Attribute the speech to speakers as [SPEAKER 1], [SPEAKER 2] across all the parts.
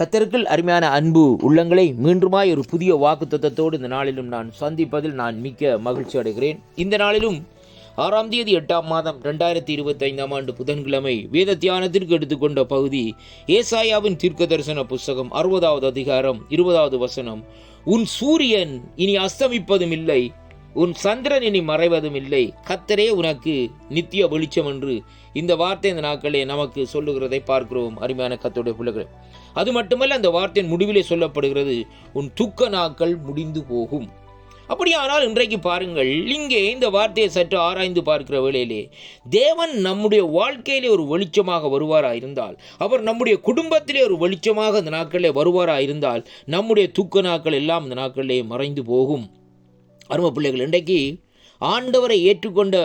[SPEAKER 1] கத்தருக்குள் அருமையான அன்பு உள்ளங்களை மீண்டுமாய் ஒரு புதிய வாக்குத்தத்தத்தோடு இந்த நாளிலும் நான் சந்திப்பதில் நான் மிக்க மகிழ்ச்சி அடைகிறேன். இந்த நாளிலும் ஆறாம் தேதி எட்டாம் மாதம் ரெண்டாயிரத்தி இருபத்தைந்தாம் ஆண்டு புதன்கிழமை வேத தியானத்திற்கு எடுத்துக்கொண்ட பகுதி ஏசாயாவின் தீர்க்க தரிசன புஸ்தகம் அறுபதாவது அதிகாரம் இருபதாவது வசனம் உன் சூரியன் இனி அஸ்தமிப்பதும் இல்லை உன் சந்திரன் இனி மறைவதும் இல்லை. கத்தரே உனக்கு நித்திய வெளிச்சம் என்று இந்த வார்த்தை இந்த நாட்களே நமக்கு சொல்லுகிறதை பார்க்கிறோம். அருமையான கத்தோடைய பிள்ளைகள் அது மட்டுமல்ல அந்த வார்த்தையின் முடிவிலே சொல்லப்படுகிறது உன் துக்க நாட்கள் முடிந்து போகும். அப்படியானால் இன்றைக்கு பாருங்கள் இங்கே இந்த வார்த்தையை சற்று ஆராய்ந்து பார்க்கிற வேளையிலே தேவன் நம்முடைய வாழ்க்கையிலே ஒரு வெளிச்சமாக வருவாரா இருந்தால் அவர் நம்முடைய குடும்பத்திலே ஒரு வெளிச்சமாக இந்த நாட்களிலே வருவாரா இருந்தால் நம்முடைய துக்க நாட்கள் எல்லாம் இந்த நாட்களிலே மறைந்து போகும். அரும பிள்ளைகள் இன்றைக்கு ஆண்டவரை ஏற்றுக்கொண்ட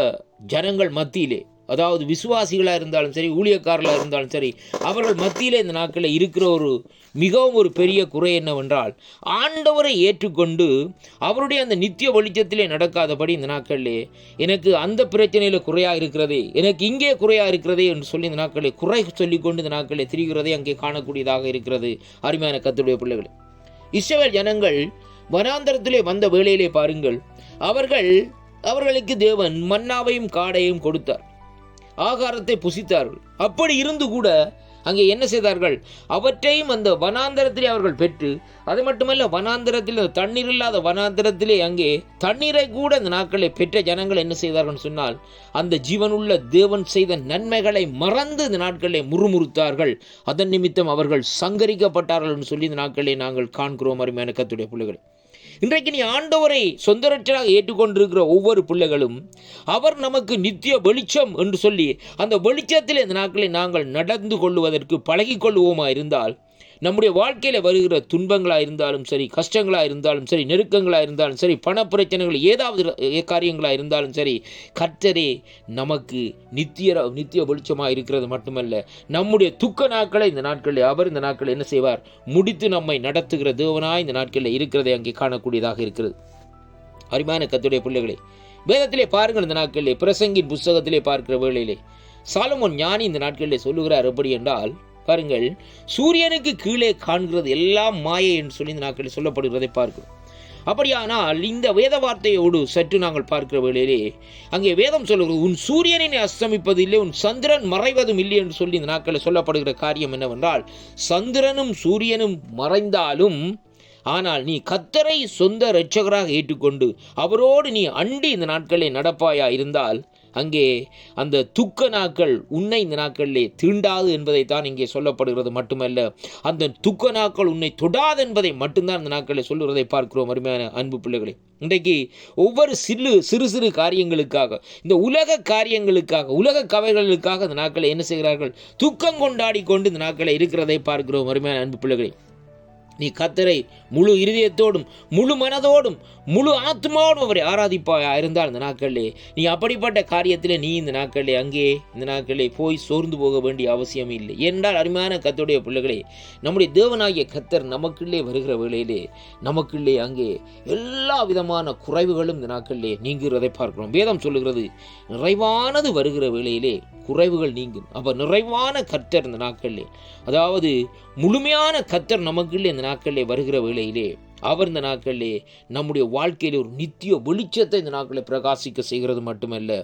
[SPEAKER 1] ஜனங்கள் மத்தியிலே அதாவது விசுவாசிகளாக இருந்தாலும் சரி ஊழியக்காரர்களாக இருந்தாலும் சரி அவர்கள் மத்தியிலே இந்த நாட்களில் இருக்கிற ஒரு மிகவும் ஒரு பெரிய குறை என்னவென்றால் ஆண்டவரை ஏற்றுக்கொண்டு அவருடைய அந்த நித்திய வெளிச்சத்திலே நடக்காதபடி இந்த நாட்களிலே எனக்கு அந்த பிரச்சனையில் குறையாக இருக்கிறதே எனக்கு இங்கே குறையாக இருக்கிறதே என்று சொல்லி இந்த நாட்களை குறை சொல்லிக்கொண்டு இந்த நாட்களை திரிகிறதே அங்கே காணக்கூடியதாக இருக்கிறது. அருமையான கத்துடைய பிள்ளைகள் இஸ்ரவேல் ஜனங்கள் வனாந்தரத்திலே வந்த வேளையிலே பாருங்கள் அவர்கள் அவர்களுக்கு தேவன் மன்னாவையும் காடையும் கொடுத்தார். ஆகாரத்தை புசித்தார்கள். அப்படி இருந்து கூட அங்கே என்ன செய்தார்கள்? அவற்றையும் அந்த வனாந்தரத்திலே அவர்கள் பெற்று அது மட்டுமல்ல வனாந்தரத்தில் தண்ணீர் இல்லாத வனாந்தரத்திலே அங்கே தண்ணீரை கூட அந்த நாட்களை பெற்ற ஜனங்கள் என்ன செய்தார்கள் சொன்னால் அந்த ஜீவனுள்ள தேவன் செய்த நன்மைகளை மறந்து இந்த நாட்களை முறுமுறுத்தார்கள். அதன் நிமித்தம் அவர்கள் சங்கரிக்கப்பட்டார்கள் என்று சொல்லி இந்த நாட்களை நாங்கள் காண்கிறோம். அருமையான கத்துடைய பிள்ளைகளை. இன்றைக்கு நீ ஆண்டவரை சொந்தரட்சராக ஏற்றுக்கொண்டிருக்கிற ஒவ்வொரு பிள்ளைகளும் அவர் நமக்கு நித்திய வெளிச்சம் என்று சொல்லி அந்த வெளிச்சத்தில் இந்த நாட்களை நாங்கள் நடந்து கொள்வதற்கு பழகி கொள்வோமா இருந்தால் நம்முடைய வாழ்க்கையில் வருகிற துன்பங்களாக இருந்தாலும் சரி கஷ்டங்களாக இருந்தாலும் சரி நெருக்கங்களாக இருந்தாலும் சரி பணப்பிரச்சனைகள் ஏதாவது காரியங்களாக இருந்தாலும் சரி கர்த்தரே நமக்கு நித்திய நித்திய வெளிச்சமாக இருக்கிறது மட்டுமல்ல நம்முடைய துக்க நாட்களை இந்த நாட்களில் அவர் இந்த நாட்களில் என்ன செய்வார்? முடித்து நம்மை நடத்துகிற தேவனாய் இந்த நாட்களில் இருக்கிறதை அங்கே காணக்கூடியதாக இருக்கிறது. அருமையான கத்துடைய பிள்ளைகளே வேதத்திலே பாருங்கள் இந்த நாட்களிலே பிரசங்கின் புஸ்தகத்திலே பார்க்கிற வேளையிலே சாலமோன் ஞானி இந்த நாட்களிலே சொல்லுகிறார் எப்படி என்றால் பாருங்கள் சூரியனுக்கு கீழே காண்கிறது எல்லாம் மாயை என்று சொல்லி இந்த நாட்களில் சொல்லப்படுகிறதை பார்க்கிறோம். அப்படியானால் இந்த வேத வார்த்தையோடு சற்று நாங்கள் பார்க்கிற வேளையிலே அங்கே வேதம் சொல்லுகிறது உன் சூரியனை அஸ்தமிப்பது இல்லை உன் சந்திரன் மறைவதும் இல்லை என்று சொல்லி இந்த நாட்களில் சொல்லப்படுகிற காரியம் என்னவென்றால் சந்திரனும் சூரியனும் மறைந்தாலும் ஆனால் நீ கத்தரை சொந்த இரட்சகராக ஏற்றுக்கொண்டு அவரோடு நீ அண்டி இந்த நாட்களை நடப்பாயா இருந்தால் அங்கே அந்த துக்க நாக்கள் உன்னை இந்த நாட்களிலே தீண்டாது என்பதைத்தான் இங்கே சொல்லப்படுகிறது மட்டுமல்ல அந்த துக்க நாக்கள் உன்னை தொடாது என்பதை மட்டும்தான் இந்த நாட்களில் சொல்லுவதை பார்க்கிறோம் அருமையான அன்பு பிள்ளைகளை. இன்றைக்கு ஒவ்வொரு சிறு சிறு சிறு காரியங்களுக்காக இந்த உலக காரியங்களுக்காக உலக கவைகளுக்காக இந்த நாட்களை என்ன செய்கிறார்கள்? துக்கம் கொண்டாடி கொண்டு இந்த நாட்களை இருக்கிறதை பார்க்கிறோம் அருமையான அன்பு பிள்ளைகளை. நீ கத்தரை முழு இருதயத்தோடும் முழு மனதோடும் முழு ஆத்மாவோடும் அவரை ஆராதிப்பாயா? இருந்தால் இந்த நாட்களிலே நீ அப்படிப்பட்ட காரியத்தில் நீ இந்த நாட்களிலே அங்கே இந்த நாட்களிலே போய் சோர்ந்து போக வேண்டிய அவசியம் இல்லை. என்றால் அருமையான கத்தருடைய பிள்ளைகளே நம்முடைய தேவனாகிய கத்தர் நமக்குள்ளே வருகிற வேளையிலே நமக்குள்ளே அங்கே எல்லா விதமான குறைவுகளும் இந்த நாட்களிலே நீங்குகிறதை பார்க்கிறோம். வேதம் சொல்லுகிறது நிறைவானது வருகிற வேளையிலே குறைவுகள் நீங்கும். அப்போ நிறைவான கர்த்தர் இந்த நாட்களிலே அதாவது முழுமையான கத்தர் நமக்குள்ளே இந்த நாட்களிலே வருகிற வேளையிலே அவர் இந்த நாட்களிலே நம்முடைய வாழ்க்கையில் ஒரு நித்திய வெளிச்சத்தை இந்த நாட்களில் பிரகாசிக்க செய்கிறது மட்டுமல்ல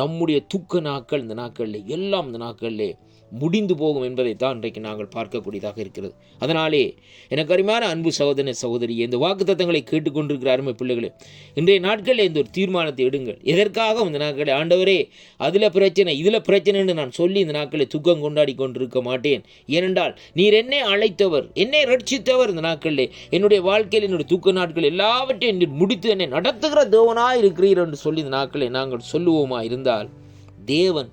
[SPEAKER 1] நம்முடைய துக்க நாட்கள் இந்த நாட்களில் எல்லாம் இந்த நாட்களிலே முடிந்து போகும் என்பதை தான் இன்றைக்கு நாங்கள் பார்க்கக்கூடியதாக இருக்கிறது. அதனாலே எனக்கு அருமையான அன்பு சகோதர சகோதரி இந்த வாக்குத்தத்தங்களை கேட்டுக்கொண்டிருக்கிற அருமை பிள்ளைகளே இன்றைய நாட்களில் இந்த ஒரு தீர்மானத்தை எடுங்கள். எதற்காக இந்த நாட்களை ஆண்டவரே அதில் பிரச்சனை இதில் பிரச்சனைன்னு நான் சொல்லி இந்த நாட்களை துக்கம் கொண்டாடி கொண்டிருக்க மாட்டேன். ஏனென்றால் நீர் என்னை அழைத்தவர் என்னை ரட்சித்தவர் இந்த நாட்களில். என்னுடைய வாழ்க்கையில் என்னுடைய துக்க நாட்கள் எல்லாவற்றையும் நீர் முடித்து என்னை நடத்துகிற தேவனாக இருக்கிறீர் என்று சொல்லி இந்த நாட்களை நாங்கள் சொல்லுவோமா இருந்தால் தேவன்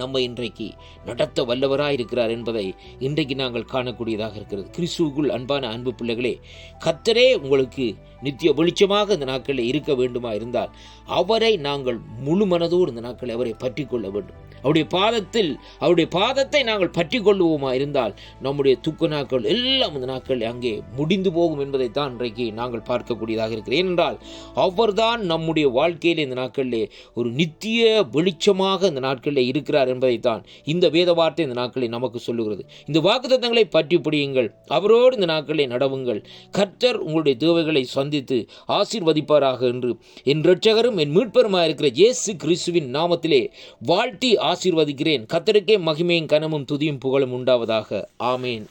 [SPEAKER 1] நம்ம இன்றைக்கு நடத்த வல்லவராக இருக்கிறார் என்பதை இன்றைக்கு நாங்கள் காணக்கூடியதாக இருக்கிறது. கிறிஸ்துவுக்குள் அன்பான அன்பு பிள்ளைகளே கத்தரே உங்களுக்கு நித்திய வெளிச்சமாக இந்த நாட்களில் இருக்க வேண்டுமா இருந்தால் அவரை நாங்கள் முழு மனதோடு இந்த நாட்களை அவரை பற்றி கொள்ள வேண்டும். அவருடைய பாதத்தில் அவருடைய பாதத்தை நாங்கள் பற்றி கொள்வோமா இருந்தால் நம்முடைய துக்க நாட்கள் எல்லாம் இந்த நாட்கள் அங்கே முடிந்து போகும் என்பதைத்தான் இன்றைக்கு நாங்கள் பார்க்கக்கூடியதாக இருக்கிறது. ஏனென்றால் அவர்தான் நம்முடைய வாழ்க்கையில் இந்த நாட்களிலே ஒரு நித்திய வெளிச்சமாக இந்த நாட்களில் இருக்கிறார் இருக்கிறார் என்பதைத்தான் இந்த வேத வார்த்தை இந்த நாட்களை நமக்கு சொல்லுகிறது. இந்த வாக்குத்தத்தங்களை பற்றி பிடியுங்கள் அவரோடு இந்த நாட்களை நடவுங்கள். கர்த்தர் உங்களுடைய தேவைகளை சந்தித்து ஆசீர்வதிப்பாராக என்று என் இரட்சகரும் என் மீட்பருமாக இருக்கிற இயேசு கிறிஸ்துவின் நாமத்திலே வாழ்த்தி ஆசீர்வதிக்கிறேன். கத்தருக்கே மகிமையும் கனமும் துதியும் புகழும் உண்டாவதாக. ஆமேன்.